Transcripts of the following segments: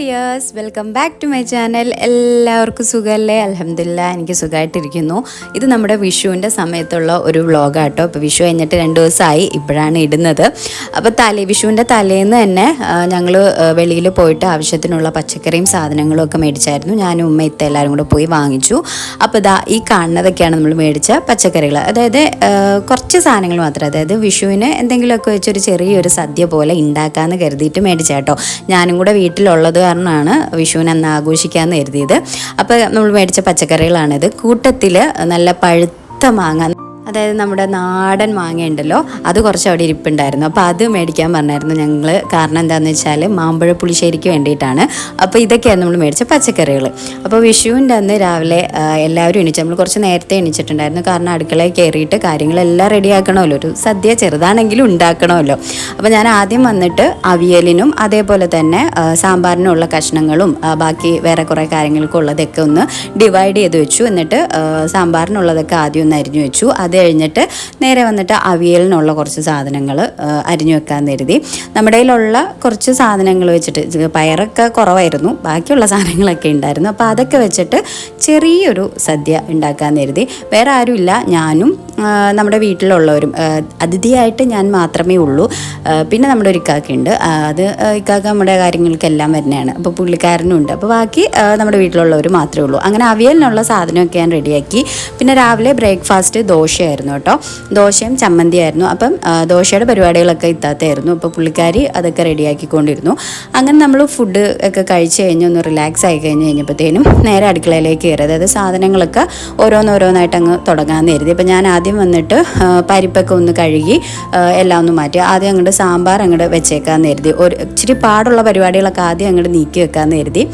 Dears welcome back to my channel. എല്ലാവർക്കും സുഖമല്ലേ അലഹമില്ല എനിക്ക് സുഖമായിട്ടിരിക്കുന്നു ഇത് നമ്മുടെ വിഷുവിന്റെ സമയത്തുള്ള ഒരു വ്ളോഗാട്ടോ. ഇപ്പോൾ വിഷു കഴിഞ്ഞിട്ട് രണ്ട് ദിവസമായി ഇപ്പോഴാണ് ഇടുന്നത്. അപ്പോൾ തലേ വിഷുവിന്റെ തലേന്ന് തന്നെ ഞങ്ങൾ വെളിയിൽ പോയിട്ട് ആവശ്യത്തിനുള്ള പച്ചക്കറിയും സാധനങ്ങളും ഒക്കെ മേടിച്ചായിരുന്നു. ഞാനും ഉമ്മ ഇത്ത എല്ലാവരും കൂടെ പോയി വാങ്ങിച്ചു. അപ്പോൾ ഇതാ ഈ കാണുന്നതൊക്കെയാണ് നമ്മൾ മേടിച്ച പച്ചക്കറികൾ. അതായത് കുറച്ച് സാധനങ്ങൾ മാത്രം. അതായത് വിഷുവിന് എന്തെങ്കിലുമൊക്കെ വെച്ചൊരു ചെറിയൊരു സദ്യ പോലെ ഉണ്ടാക്കാമെന്ന് കരുതിയിട്ട് മേടിച്ചാട്ടോ. ഞാനും കൂടെ വീട്ടിലുള്ളത് കാരണമാണ് വിഷുവിനെ അന്ന് ആഘോഷിക്കാമെന്ന് കരുതിയത്. അപ്പോൾ നമ്മൾ മേടിച്ച പച്ചക്കറികളാണിത്. കൂട്ടത്തിൽ നല്ല പഴുത്ത മാങ്ങ അതായത് നമ്മുടെ നാടൻ മാങ്ങ ഉണ്ടല്ലോ അത് കുറച്ച് അവിടെ ഇരിപ്പുണ്ടായിരുന്നു. അപ്പോൾ അത് മേടിക്കാൻ പറഞ്ഞായിരുന്നു ഞങ്ങൾ കാരണം എന്താണെന്ന് വെച്ചാൽ മാമ്പഴ പുളിശ്ശേരിക്ക് വേണ്ടിയിട്ടാണ്. അപ്പോൾ ഇതൊക്കെയാണ് നമ്മൾ മേടിച്ച പച്ചക്കറികൾ അപ്പോൾ വിഷുവിന്റെ അന്ന് രാവിലെ എല്ലാവരും എണീച്ചു നമ്മൾ കുറച്ച് നേരത്തെ എണീച്ചിട്ടുണ്ടായിരുന്നു. കാരണം അടുക്കളയിൽ കയറിയിട്ട് കാര്യങ്ങളെല്ലാം റെഡിയാക്കണമല്ലോ. ഒരു സദ്യ ചെറുതാണെങ്കിലും ഉണ്ടാക്കണമല്ലോ. അപ്പോൾ ഞാൻ ആദ്യം വന്നിട്ട് അവിയലിനും അതേപോലെ തന്നെ സാമ്പാറിനുള്ള കഷ്ണങ്ങളും ബാക്കി വേറെ കുറേ കാര്യങ്ങൾക്കുള്ളതൊക്കെ ഒന്ന് ഡിവൈഡ് ചെയ്ത് വെച്ചു. എന്നിട്ട് സാമ്പാറിനുള്ളതൊക്കെ ആദ്യം ഒന്ന് അരിഞ്ഞു വെച്ചു. അത് കഴിഞ്ഞിട്ട് നേരെ വന്നിട്ട് അവിയലിനുള്ള കുറച്ച് സാധനങ്ങൾ അരിഞ്ഞു വെക്കാൻ കരുതി. നമ്മുടെ കയ്യിലുള്ള കുറച്ച് സാധനങ്ങൾ വെച്ചിട്ട് പയറൊക്കെ കുറവായിരുന്നു ബാക്കിയുള്ള സാധനങ്ങളൊക്കെ ഉണ്ടായിരുന്നു. അപ്പോൾ അതൊക്കെ വെച്ചിട്ട് ചെറിയൊരു സദ്യ ഉണ്ടാക്കാൻ കരുതി. വേറെ ആരുമില്ല ഞാനും നമ്മുടെ വീട്ടിലുള്ളവരും അതിഥിയായിട്ട് ഞാൻ മാത്രമേ ഉള്ളൂ. പിന്നെ നമ്മുടെ ഒരു ഇക്കാക്കുണ്ട് അത് ഇക്കാക്ക നമ്മുടെ കാര്യങ്ങൾക്കെല്ലാം വരുന്നതാണ്. അപ്പോൾ പുള്ളിക്കാരനും ഉണ്ട്. അപ്പോൾ ബാക്കി നമ്മുടെ വീട്ടിലുള്ളവർ മാത്രമേ ഉള്ളൂ. അങ്ങനെ അവിയലിനുള്ള സാധനമൊക്കെ ഞാൻ റെഡിയാക്കി പിന്നെ രാവിലെ ബ്രേക്ക്ഫാസ്റ്റ് ദോശയായിരുന്നു. കേട്ടോ. ദോശയും ചമ്മന്തിയായിരുന്നു. അപ്പം ദോശയുടെ പരിപാടികളൊക്കെ ഇത്താത്തായിരുന്നു അപ്പോൾ പുള്ളിക്കാരി അതൊക്കെ റെഡിയാക്കിക്കൊണ്ടിരുന്നു. അങ്ങനെ നമ്മൾ ഫുഡ് ഒക്കെ കഴിച്ച് കഴിഞ്ഞ് ഒന്ന് റിലാക്സ് ആയി കഴിഞ്ഞ് കഴിഞ്ഞപ്പോഴത്തേനും നേരെ അടുക്കളയിലേക്ക് കയറി. അതായത് സാധനങ്ങളൊക്കെ ഓരോന്നോരോന്നായിട്ട് അങ്ങ് തുടങ്ങാൻ കരുതി. അപ്പോൾ ഞാൻ ആദ്യം വന്നിട്ട് പരിപ്പൊക്കെ ഒന്ന് കഴുകി എല്ലാം ഒന്ന് മാറ്റി. ആദ്യം അങ്ങോട്ട് സാമ്പാർ അങ്ങോട്ട് വെച്ചേക്കാമെന്ന് കരുതി. ഒരു ഇച്ചിരി പാടുള്ള പരിപാടികളൊക്കെ ആദ്യം അങ്ങോട്ട് നീക്കി വെക്കാമെന്ന് കരുതി.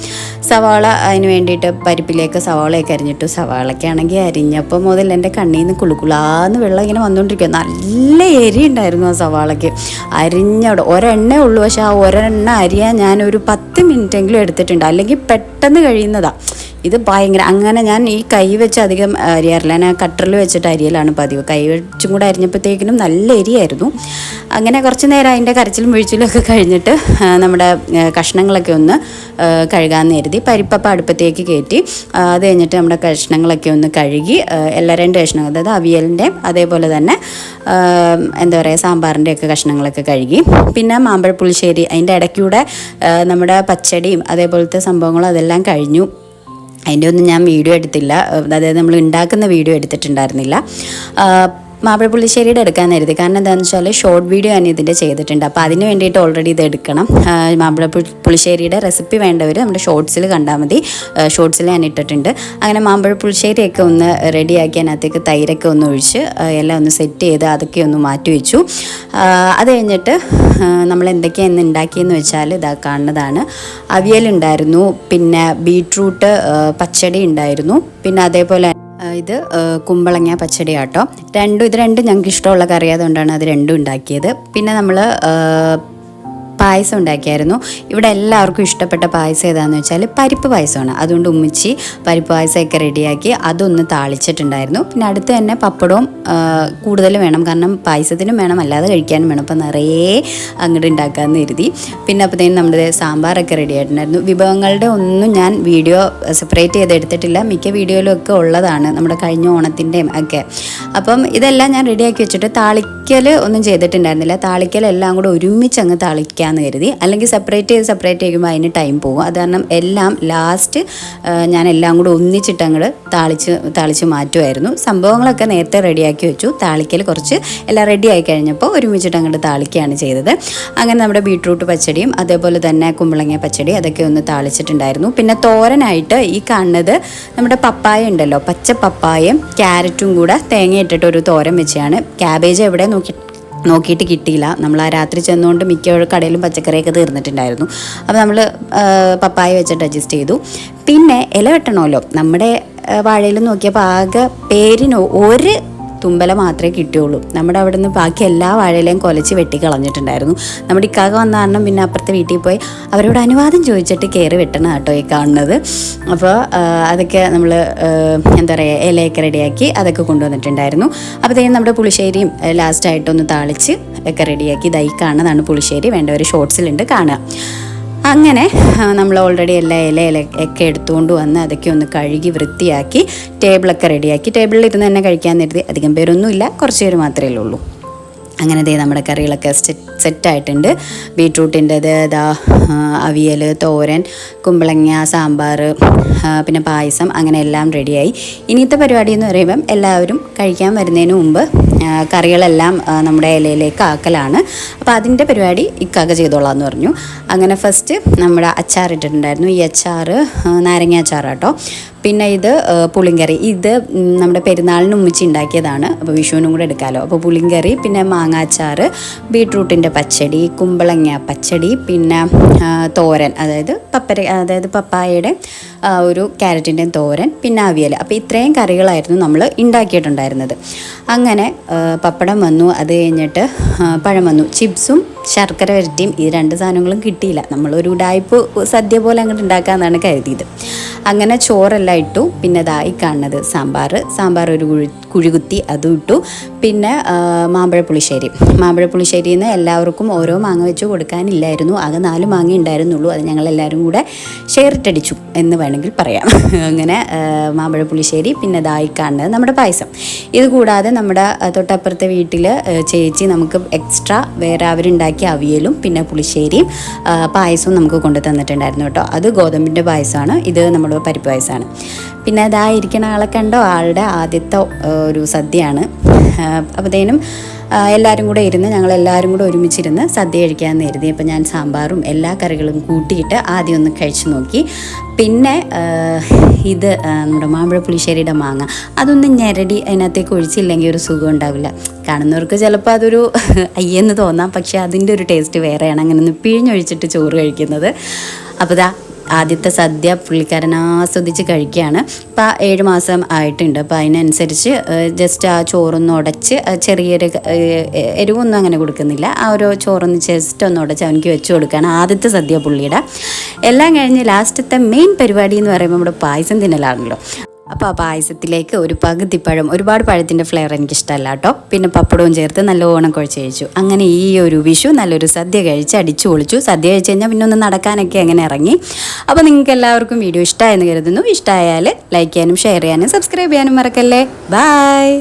സവാള അതിന് വേണ്ടിയിട്ട് പരിപ്പിലേക്ക് സവാളയൊക്കെ അരിഞ്ഞിട്ടു. സവാളയൊക്കെ ആണെങ്കിൽ അരിഞ്ഞപ്പോൾ മുതൽ എന്റെ കണ്ണിൽ നിന്ന് കുളുക്കുളാന്ന് വെള്ളം ഇങ്ങനെ വന്നുകൊണ്ടിരിക്കുക നല്ല എരി ഉണ്ടായിരുന്നു ആ സവാളയ്ക്ക്. അരിഞ്ഞവിടെ ഒരെണ്ണേ ഉള്ളൂ. പക്ഷേ ആ ഒരെണ്ണ അരിയാൻ ഞാനൊരു പത്ത് മിനിറ്റെങ്കിലും എടുത്തിട്ടുണ്ട്. അല്ലെങ്കിൽ പെട്ടെന്ന് കഴിയുന്നതാണ് ഇത് ഭയങ്കര അങ്ങനെ ഞാൻ ഈ കൈ വെച്ച് അധികം അരിയാറില്ല ഞാൻ കട്ടറിൽ വെച്ചിട്ട് അരിയലാണ് പതിവ്. കൈ വെച്ചും കൂടെ അരിഞ്ഞപ്പോഴത്തേക്കിനും നല്ല എരിയായിരുന്നു. അങ്ങനെ കുറച്ച് നേരം അതിന്റെ കരച്ചിലും വീഴ്ചിലും ഒക്കെ കഴിഞ്ഞിട്ട് നമ്മുടെ കഷ്ണങ്ങളൊക്കെ ഒന്ന് കഴുകാമെന്ന് കരുതി പരിപ്പപ്പം അടുപ്പത്തേക്ക് കയറ്റി അത് കഴിഞ്ഞിട്ട് നമ്മുടെ കഷ്ണങ്ങളൊക്കെ ഒന്ന് കഴുകി എല്ലാ രണ്ട് കഷ്ണങ്ങൾ അതായത് അവിയലിന്റെ അതേപോലെ തന്നെ എന്താ പറയുക സാമ്പാറിന്റെ ഒക്കെ കഷ്ണങ്ങളൊക്കെ കഴുകി. പിന്നെ മാമ്പഴ പുളിശ്ശേരി അതിന്റെ ഇടയ്ക്കൂടെ നമ്മുടെ പച്ചടിയും അതേപോലത്തെ സംഭവങ്ങളും അതെല്ലാം കഴിഞ്ഞു. അതിന്റെ ഒന്നും ഞാൻ വീഡിയോ എടുത്തില്ല. അതായത് നമ്മൾ ഉണ്ടാക്കുന്ന വീഡിയോ എടുത്തിട്ടുണ്ടായിരുന്നില്ല. ആ, മാമ്പഴ പുള്ളിശ്ശേരിയുടെ എടുക്കാൻ കരുതി കാരണം എന്താണെന്ന് വെച്ചാൽ ഷോർട്ട് വീഡിയോ ഞാൻ ഇതിന്റെ ചെയ്തിട്ടുണ്ട്. അപ്പോൾ അതിന് വേണ്ടിയിട്ട് ഓൾറെഡി ഇത് എടുക്കണം. മാപ്പിള മാമ്പഴ പുളിശ്ശേരിയുടെ റെസിപ്പി വേണ്ടവർ നമ്മുടെ ഷോർട്സിൽ കണ്ടാൽ മതി. ഷോർട്സിൽ ഞാൻ ഇട്ടിട്ടുണ്ട്. അങ്ങനെ മാമ്പഴ പുളിശ്ശേരിയൊക്കെ ഒന്ന് റെഡിയാക്കി അതിനകത്തേക്ക് തൈരൊക്കെ ഒന്ന് ഒഴിച്ച് എല്ലാം ഒന്ന് സെറ്റ് ചെയ്ത് അതൊക്കെ ഒന്ന് മാറ്റി വെച്ചു. അത് കഴിഞ്ഞിട്ട് നമ്മൾ എന്തൊക്കെയാണ് ഇന്ന് ഉണ്ടാക്കിയെന്ന് വെച്ചാൽ ഇതാ കാണുന്നതാണ്. അവിയലുണ്ടായിരുന്നു പിന്നെ ബീട്രൂട്ട് പച്ചടി ഉണ്ടായിരുന്നു. പിന്നെ അതേപോലെ ഇത് കുമ്പളങ്ങ പച്ചടി ആട്ടോ രണ്ടും ഇത് രണ്ടും ഞങ്ങൾക്ക് ഇഷ്ടമുള്ള കറി അത് രണ്ടും ഉണ്ടാക്കിയത്. പിന്നെ നമ്മൾ പായസം ഉണ്ടാക്കിയായിരുന്നു. ഇവിടെ എല്ലാവർക്കും ഇഷ്ടപ്പെട്ട പായസം ഏതാണെന്ന് വെച്ചാൽ പരിപ്പ് പായസമാണ്. അതുകൊണ്ട് ഉമ്മിച്ചി പരിപ്പ് പായസമൊക്കെ റെഡിയാക്കി അതൊന്ന് താളിച്ചിട്ടുണ്ടായിരുന്നു. പിന്നെ അടുത്ത് തന്നെ പപ്പടവും കൂടുതൽ വേണം. കാരണം പായസത്തിനും വേണം അല്ലാതെ കഴിക്കാനും വേണം. അപ്പം നിറയെ അങ്ങോട്ട് ഉണ്ടാക്കാമെന്ന് കരുതി. പിന്നെ അപ്പോഴത്തേനും നമ്മുടെ സാമ്പാറൊക്കെ റെഡി ആയിട്ടുണ്ടായിരുന്നു വിഭവങ്ങളുടെ ഒന്നും ഞാൻ വീഡിയോ സെപ്പറേറ്റ് ചെയ്ത് എടുത്തിട്ടില്ല. മിക്ക വീഡിയോയിലും ഒക്കെ ഉള്ളതാണ് നമ്മുടെ കഴിഞ്ഞ ഓണത്തിന്റെയും ഒക്കെ. അപ്പം ഇതെല്ലാം ഞാൻ റെഡിയാക്കി വെച്ചിട്ട് താളിക്കൽ ഒന്നും ചെയ്തിട്ടുണ്ടായിരുന്നില്ല. താളിക്കൽ എല്ലാം കൂടെ ഒരുമിച്ച് അങ്ങ് താളിക്കാമെന്ന് കരുതി. അല്ലെങ്കിൽ സെപ്പറേറ്റ് ചെയ്ത് സെപ്പറേറ്റ് ചെയ്യുമ്പോൾ അതിന് ടൈം പോകും. അത് കാരണം എല്ലാം ലാസ്റ്റ് ഞാൻ എല്ലാം കൂടെ ഒന്നിച്ചിട്ട് താളിച്ച് താളിച്ച് മാറ്റുമായിരുന്നു സംഭവങ്ങളൊക്കെ നേരത്തെ റെഡിയാക്കി വെച്ചു. താളിക്കൽ കുറച്ച് എല്ലാം റെഡി ആയി കഴിഞ്ഞപ്പോൾ ഒരുമിച്ചിട്ട് അങ്ങോട്ട് താളിക്കുകയാണ് ചെയ്തത്. അങ്ങനെ നമ്മുടെ ബീട്രൂട്ട് പച്ചടിയും അതേപോലെ തന്നെ കുമ്പളങ്ങ പച്ചടി അതൊക്കെ ഒന്ന് താളിച്ചിട്ടുണ്ടായിരുന്നു. പിന്നെ തോരനായിട്ട് ഈ കാണുന്നത് നമ്മുടെ പപ്പായ ഉണ്ടല്ലോ പച്ച പപ്പായയും ക്യാരറ്റും കൂടെ തേങ്ങയിട്ടിട്ട് ഒരു തോരൻ വെച്ചാണ് ക്യാബേജ് എവിടെ നോക്കി നോക്കിയിട്ട് കിട്ടിയില്ല. നമ്മൾ ആ രാത്രി ചെന്നുകൊണ്ട് മിക്ക കടയിലും പച്ചക്കറിയൊക്കെ തീർന്നിട്ടുണ്ടായിരുന്നു. അപ്പോൾ നമ്മൾ പപ്പായ വെച്ചിട്ട് അഡ്ജസ്റ്റ് ചെയ്തു. പിന്നെ ഇല വെട്ടണമല്ലോ. നമ്മുടെ വാഴയിൽ നോക്കിയപ്പോൾ ആകെ പേരിന് ഒരു തുമ്പല മാത്രമേ കിട്ടിയുള്ളൂ. നമ്മുടെ അവിടെ നിന്ന് ബാക്കി എല്ലാ വാഴയിലെയും കൊലച്ച് വെട്ടിക്കളഞ്ഞിട്ടുണ്ടായിരുന്നു. നമ്മുടെ ഇക്കാക വന്ന കാരണം പിന്നെ അപ്പുറത്തെ വീട്ടിൽ പോയി അവരോട് അനുവാദം ചോദിച്ചിട്ട് കയറി വെട്ടണം കേട്ടോ ഈ കാണുന്നത്. അപ്പോൾ അതൊക്കെ നമ്മൾ എന്താ പറയുക ഇലയൊക്കെ റെഡിയാക്കി അതൊക്കെ കൊണ്ടുവന്നിട്ടുണ്ടായിരുന്നു. അപ്പോഴത്തേക്കും നമ്മുടെ പുളിശ്ശേരിയും ലാസ്റ്റായിട്ടൊന്ന് താളിച്ച് ഒക്കെ റെഡിയാക്കി ഇതായി കാണുന്നതാണ് പുളിശ്ശേരി. വേണ്ട വേണ്ടവർ ഷോർട്സിലുണ്ട് കാണുക. അങ്ങനെ നമ്മൾ ഓൾറെഡി എല്ലാ ഇല ഒക്കെ എടുത്തുകൊണ്ട് വന്ന് അതൊക്കെ ഒന്ന് കഴുകി വൃത്തിയാക്കി ടേബിളൊക്കെ റെഡിയാക്കി ടേബിളിൽ ഇരുന്ന് തന്നെ കഴിക്കാൻ നേരത്തെ അധികം പേരൊന്നുമില്ല കുറച്ച് പേര് മാത്രമേ ഉള്ളൂ. അങ്ങനെ ദേ നമ്മുടെ കറികളൊക്കെ സെറ്റായിട്ടുണ്ട് ബീട്രൂട്ടിന്റെത് ഇതാ അവിയൽ തോരൻ കുമ്പളങ്ങ സാമ്പാർ പിന്നെ പായസം അങ്ങനെ എല്ലാം റെഡിയായി ഇനിയത്തെ പരിപാടി എന്ന് പറയുമ്പം എല്ലാവരും കഴിക്കാൻ വരുന്നതിന് മുമ്പ് കറികളെല്ലാം നമ്മുടെ ഇലയിലേക്ക് ആക്കലാണ്. അപ്പോൾ അതിന്റെ പരിപാടി ഇക്കാക്ക ചെയ്തോളാം പറഞ്ഞു. അങ്ങനെ ഫസ്റ്റ് നമ്മുടെ അച്ചാർ ഇട്ടിട്ടുണ്ടായിരുന്നു. ഈ അച്ചാർ നാരങ്ങ അച്ചാറാട്ടോ പിന്നെ ഇത് പുളിങ്കറി. ഇത് നമ്മുടെ പെരുന്നാളിന് ഉമ്മിച്ച് ഉണ്ടാക്കിയതാണ്. അപ്പോൾ വിഷുവിനും കൂടെ എടുക്കാമല്ലോ അപ്പോൾ പുളിങ്കറി പിന്നെ മാങ്ങാച്ചാർ ബീട്രൂട്ടിന്റെ പച്ചടി കുമ്പളങ്ങ പച്ചടി പിന്നെ തോരൻ. അതായത് പപ്പര അതായത് പപ്പായയുടെ ഒരു ക്യാരറ്റിന്റെയും തോരൻ പിന്നെ അവിയൽ അപ്പോൾ ഇത്രയും കറികളായിരുന്നു നമ്മൾ ഉണ്ടാക്കിയിട്ടുണ്ടായിരുന്നത്. അങ്ങനെ പപ്പടം വന്നു അത് കഴിഞ്ഞിട്ട് പഴം വന്നു. ചിപ്സും ശർക്കര വരട്ടിയും ഈ രണ്ട് സാധനങ്ങളും കിട്ടിയില്ല. നമ്മളൊരു ഉടായ്പ് സദ്യ പോലെ അങ്ങോട്ട് ഉണ്ടാക്കാമെന്നാണ് കരുതിയത്. അങ്ങനെ ചോറെല്ലാം ഇട്ടു. പിന്നെ ഇതായി കാണുന്നത് സാമ്പാർ. സാമ്പാർ ഒരു കുഴി കുഴികുത്തി അതും ഇട്ടു. പിന്നെ മാമ്പഴ പുളിശ്ശേരി മാമ്പഴ പുളിശ്ശേരിയിൽ നിന്ന് എല്ലാവർക്കും ഓരോ മാങ്ങ വെച്ച് കൊടുക്കാനില്ലായിരുന്നു. ആകെ നാല് മാങ്ങ ഉണ്ടായിരുന്നുള്ളൂ. അത് ഞങ്ങൾ എല്ലാവരും കൂടെ ഷെയറിട്ടടിച്ചു എന്ന് വേണമെങ്കിൽ പറയാം. അങ്ങനെ മാമ്പഴ പുളിശ്ശേരി പിന്നെ ഇതായി കാണുന്നത് നമ്മുടെ പായസം. ഇത് കൂടാതെ നമ്മുടെ തൊട്ടപ്പുറത്തെ വീട്ടിൽ ചേച്ചി നമുക്ക് എക്സ്ട്രാ വേറെ അവരുണ്ടാക്കിയ അവിയലും പിന്നെ പുളിശ്ശേരിയും പായസവും നമുക്ക് കൊണ്ടു തന്നിട്ടുണ്ടായിരുന്നു കേട്ടോ. അത് ഗോതമ്പിന്റെ പായസമാണ്. ഇത് നമ്മുടെ പരിപ്പ് പായസമാണ്. പിന്നെ അതായിരിക്കണ ആളെ കണ്ടോ? ആളുടെ ആദ്യത്തെ ഒരു സദ്യയാണ്. അപ്പോഴത്തേനും എല്ലാവരും കൂടെ ഇരുന്ന് ഞങ്ങൾ എല്ലാവരും കൂടെ ഒരുമിച്ചിരുന്ന് സദ്യ കഴിക്കാമെന്ന് കരുതി. അപ്പോൾ ഞാൻ സാമ്പാറും എല്ലാ കറികളും കൂട്ടിയിട്ട് ആദ്യം ഒന്ന് കഴിച്ചു നോക്കി. പിന്നെ ഇത് നമ്മുടെ മാമ്പഴ പുളിശ്ശേരിയുടെ മാങ്ങ. അതൊന്ന് ഞെരടി അതിനകത്തേക്ക് ഒഴിച്ചില്ലെങ്കിൽ ഒരു സുഖം ഉണ്ടാവില്ല. കാണുന്നവർക്ക് ചിലപ്പോൾ അതൊരു അയ്യെന്ന് തോന്നാം. പക്ഷേ അതിന്റെ ഒരു ടേസ്റ്റ് വേറെയാണ്. അങ്ങനെ ഒന്ന് പിഴിഞ്ഞൊഴിച്ചിട്ട് ചോറ് കഴിക്കുന്നത്. അപ്പോൾ ദാ ആദ്യത്തെ സദ്യ പുള്ളിക്കാരൻ ആസ്വദിച്ച് കഴിക്കുകയാണ്. ഇപ്പം ഏഴ് മാസം ആയിട്ടുണ്ട്. അപ്പോൾ അതിനനുസരിച്ച് ജസ്റ്റ് ആ ചോറൊന്ന് ഉടച്ച് ചെറിയൊരു എരിവൊന്നും അങ്ങനെ കൊടുക്കുന്നില്ല. ആ ഒരു ചോറൊന്ന് ജസ്റ്റ് ഒന്ന് ഉടച്ച് അവനിക്ക് വെച്ച് കൊടുക്കുകയാണ് ആദ്യത്തെ സദ്യ പുള്ളിയുടെ. എല്ലാം കഴിഞ്ഞ് ലാസ്റ്റത്തെ മെയിൻ പരിപാടി എന്ന് പറയുമ്പോൾ നമ്മുടെ പായസം തിന്നലാണല്ലോ. അപ്പോൾ ആ പായസത്തിലേക്ക് ഒരു പകുതി പഴം ഒരുപാട് പഴത്തിന്റെ ഫ്ലേവർ എനിക്കിഷ്ടമല്ല കേട്ടോ. പിന്നെ പപ്പടവും ചേർത്ത് നല്ല ഓണം കുഴച്ച് കഴിച്ചു. അങ്ങനെ ഈ ഒരു വിഷു നല്ലൊരു സദ്യ കഴിച്ച് അടിച്ചു പൊളിച്ചു. സദ്യ കഴിച്ച് കഴിഞ്ഞാൽ പിന്നെ ഒന്ന് നടക്കാനൊക്കെ അങ്ങനെ ഇറങ്ങി. അപ്പോൾ നിങ്ങൾക്ക് എല്ലാവർക്കും വീഡിയോ ഇഷ്ടമായെന്ന് കരുതുന്നു. ഇഷ്ടമായാൽ ലൈക്ക് ചെയ്യാനും ഷെയർ ചെയ്യാനും സബ്സ്ക്രൈബ് ചെയ്യാനും മറക്കല്ലേ. ബായ്